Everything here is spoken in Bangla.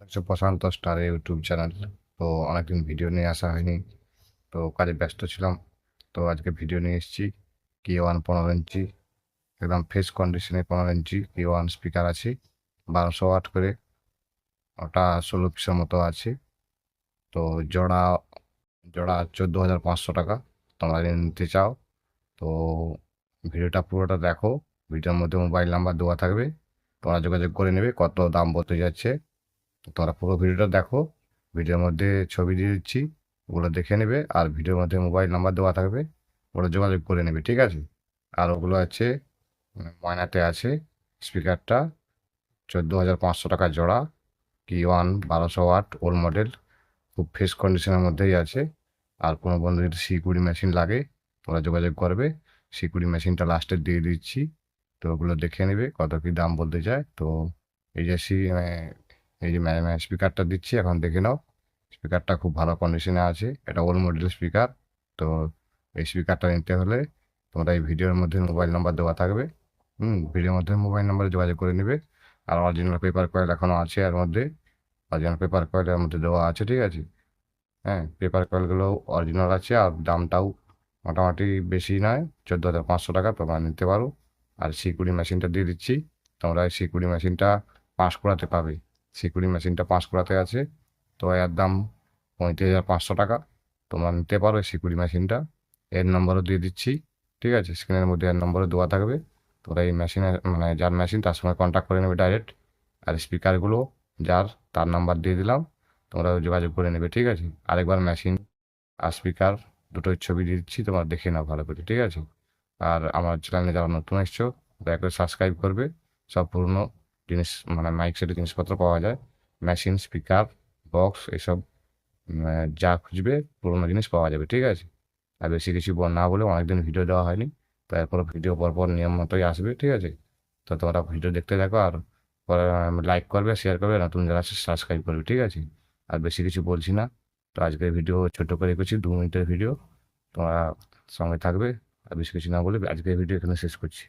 হচ্ছে প্রশান্ত স্টার ইউটিউব চ্যানেল তো অনেকদিন ভিডিও নিয়ে আসা হয়নি। তো কাজে ব্যস্ত ছিলাম। তো আজকে ভিডিও নিয়ে এসেছি। কি ওয়ান পনেরো ইঞ্চি একদম ফেস কন্ডিশনে পনেরো ইঞ্চি কি ওয়ান স্পিকার আছে। বারোশো ওয়াট করে। ওটা ষোলো পিসের মতো আছে। তো জোড়া জোড়া চোদ্দ হাজার পাঁচশো টাকা। তোমরা নিতে চাও। তো ভিডিওটা পুরোটা দেখো। ভিডিওর মধ্যে মোবাইল নাম্বার দেওয়া থাকবে। তোমরা যোগাযোগ করে নেবে। কত দাম বলতে যাচ্ছে। তোমরা পুরো ভিডিওটা দেখো। ভিডিওর মধ্যে ছবি দিয়ে দিচ্ছি, ওগুলো দেখে নেবে, আর ভিডিওর মধ্যে মোবাইল নাম্বার দেওয়া থাকবে, ওগুলো যোগাযোগ করে নেবে, ঠিক আছে? আর ওগুলো আছে ময়নাতে আছে, স্পিকারটা, চোদ্দ হাজার পাঁচশো টাকা জোড়া, কি ওয়ান, বারোশো ওয়াট ওল্ড মডেল, খুব ফ্রেশ কন্ডিশনের মধ্যেই আছে। আর কোনো বন্ধু যদি সিকিউরিটি মেশিন লাগে, তোমরা যোগাযোগ করবে, সিকিউরিটি মেশিনটা লাস্টে দিয়ে দিচ্ছি, তো ওগুলো দেখে নেবে, কত কী দাম বলতে চায়, তো এই যে সি এই যে স্পিকারটা দিচ্ছি, এখন দেখে নাও। স্পিকারটা খুব ভালো কন্ডিশনে আছে। এটা ওল্ড মডেল স্পিকার তো এই স্পিকারটা নিতে হলে তোমরা এই ভিডিওর মধ্যে মোবাইল নাম্বার দেওয়া থাকবে। হুম ভিডিওর মধ্যে মোবাইল নাম্বারে যোগাযোগ করে নেবে। আর অরিজিনাল পেপার কয়েল এখনও আছে এর মধ্যে। অরিজিনাল পেপার কয়েলের মধ্যে দেওয়া আছে, ঠিক আছে? হ্যাঁ পেপার কয়েলগুলো অরিজিনাল আছে আর দামটাও মোটামুটি বেশি নয়, চোদ্দ হাজার পাঁচশো টাকা তোমরা নিতে পারো। আর সিকিউরিটি মেশিনটা দিয়ে দিচ্ছি, তোমরা এই সিকিউরিটি মেশিনটা পাঁচ করাতে পাবে সিকিউরিটি মেশিনটা পাঁচ করাতে আছে। তো এর দাম পঁয়ত্রিশ হাজার পাঁচশো টাকা। তোমরা নিতে পারো এই সিকিউরিটি মেশিনটা এর নম্বরও দিয়ে দিচ্ছি, ঠিক আছে? স্ক্রিনের মধ্যে এর নম্বরও দেওয়া থাকবে। তোমরা এই মেশিনের মানে যার মেশিন তার সঙ্গে কন্ট্যাক্ট করে নেবে ডাইরেক্ট আর স্পিকারগুলো যার, তার নাম্বার দিয়ে দিলাম। তোমরা যোগাযোগ করে নেবে, ঠিক আছে? আরেকবার মেশিন আর স্পিকার দুটোই ছবি দিয়ে দিচ্ছি, তোমরা দেখে নাও ভালো করে, ঠিক আছে? আর আমার চ্যানেলে যারা নতুন এসছো, দয়া করে সাবস্ক্রাইব করবে। সব পুরনো জিনিস মানে মাইক সেটের জিনিসপত্র পাওয়া যায়। মেশিন স্পিকার বক্স এসব যা খুঁজবে, পুরোনো জিনিস পাওয়া যাবে, ঠিক আছে? আর বেশি কিছু না বলে অনেকদিন ভিডিও দেওয়া হয়নি। তো এরপর ভিডিও পরপর নিয়ম মতোই আসবে, ঠিক আছে? তো তোমরা ভিডিও দেখতে থাকো আর লাইক করবে শেয়ার করবে, নতুন যারা সাবস্ক্রাইব করবে, ঠিক আছে? আর বেশি কিছু বলছি না। তো আজকের ভিডিও ছোট করে করছি দু মিনিটের ভিডিও তোমরা সঙ্গে থাকবে, আর বেশি কিছু না বলে আজকের ভিডিও এখানে শেষ করছি।